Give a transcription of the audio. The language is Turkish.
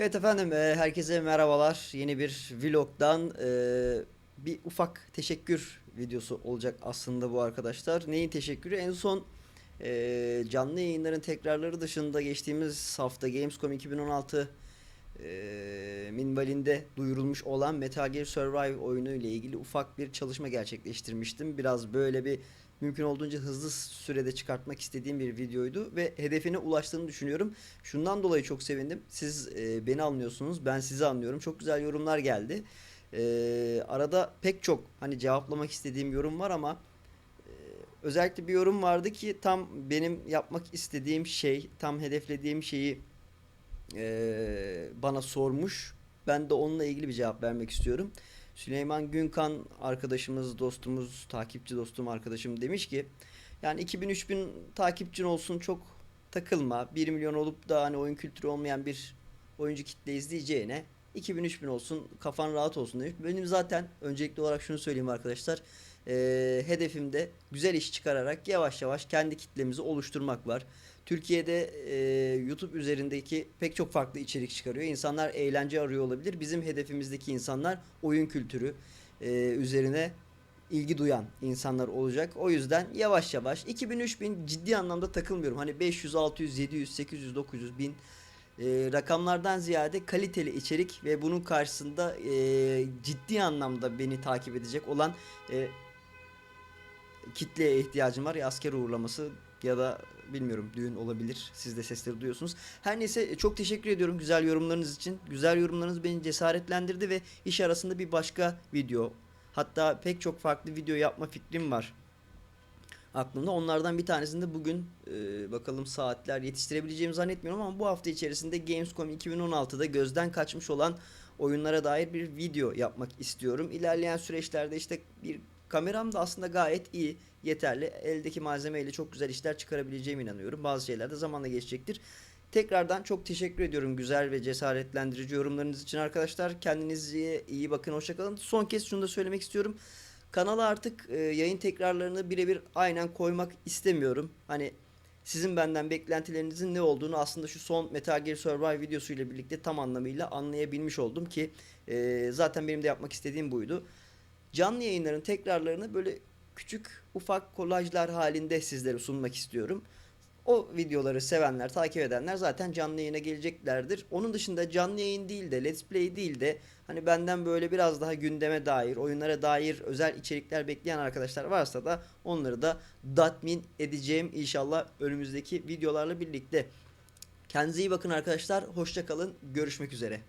Evet efendim, e, herkese merhabalar. Yeni bir vlogdan e, bir ufak teşekkür videosu olacak aslında bu arkadaşlar. Neyin teşekkürü? En son e, canlı yayınların tekrarları dışında geçtiğimiz hafta Gamescom 2016 e, minvalinde duyurulmuş olan Metal Gear Survive oyunu ile ilgili ufak bir çalışma gerçekleştirmiştim. Biraz böyle bir mümkün olduğunca hızlı sürede çıkartmak istediğim bir videoydu ve hedefine ulaştığını düşünüyorum. Şundan dolayı çok sevindim. Siz e, beni anlıyorsunuz, ben sizi anlıyorum. Çok güzel yorumlar geldi. E, arada pek çok hani cevaplamak istediğim yorum var ama e, özellikle bir yorum vardı ki tam benim yapmak istediğim şey, tam hedeflediğim şeyi e, bana sormuş. Ben de onunla ilgili bir cevap vermek istiyorum. Süleyman Günkan arkadaşımız, dostumuz, takipçi dostum arkadaşım demiş ki yani 2000-3000 takipçin olsun çok takılma. 1 milyon olup da hani oyun kültürü olmayan bir oyuncu kitle izleyeceğine 2000-3000 olsun kafan rahat olsun demiş. Benim zaten öncelikli olarak şunu söyleyeyim arkadaşlar. Eee hedefimde güzel iş çıkararak yavaş yavaş kendi kitlemizi oluşturmak var. Türkiye'de eee, YouTube üzerindeki pek çok farklı içerik çıkarıyor. İnsanlar eğlence arıyor olabilir. Bizim hedefimizdeki insanlar oyun kültürü eee, üzerine ilgi duyan insanlar olacak. O yüzden yavaş yavaş 2000-3000 ciddi anlamda takılmıyorum. Hani 500, 600, 700, 800, 900, 1000 e, rakamlardan ziyade kaliteli içerik ve bunun karşısında e, ciddi anlamda beni takip edecek olan e, kitleye ihtiyacım var. Ya asker uğurlaması ya da bilmiyorum düğün olabilir. Siz de sesleri duyuyorsunuz. Her neyse e, çok teşekkür ediyorum güzel yorumlarınız için. Güzel yorumlarınız beni cesaretlendirdi ve iş arasında bir başka video hatta pek çok farklı video yapma fikrim var aklımda. Onlardan bir tanesinde bugün e, bakalım saatler yetiştirebileceğimi zannetmiyorum ama bu hafta içerisinde Gamescom 2016'da gözden kaçmış olan oyunlara dair bir video yapmak istiyorum. İlerleyen süreçlerde işte bir kameram da aslında gayet iyi, yeterli. Eldeki malzemeyle çok güzel işler çıkarabileceğime inanıyorum. Bazı şeyler de zamanla geçecektir. Tekrardan çok teşekkür ediyorum güzel ve cesaretlendirici yorumlarınız için arkadaşlar. Kendinize iyi bakın, hoşçakalın. Son kez şunu da söylemek istiyorum. Kanala artık e, yayın tekrarlarını birebir aynen koymak istemiyorum. Hani sizin benden beklentilerinizin ne olduğunu aslında şu son Metal Gear Survive videosuyla birlikte tam anlamıyla anlayabilmiş oldum ki e, zaten benim de yapmak istediğim buydu. Canlı yayınların tekrarlarını böyle küçük ufak kolajlar halinde sizlere sunmak istiyorum. O videoları sevenler, takip edenler zaten canlı yayına geleceklerdir. Onun dışında canlı yayın değil de, let's play değil de hani benden böyle biraz daha gündeme dair, oyunlara dair özel içerikler bekleyen arkadaşlar varsa da onları da tatmin edeceğim inşallah önümüzdeki videolarla birlikte. Kendinize iyi bakın arkadaşlar. Hoşça kalın. Görüşmek üzere.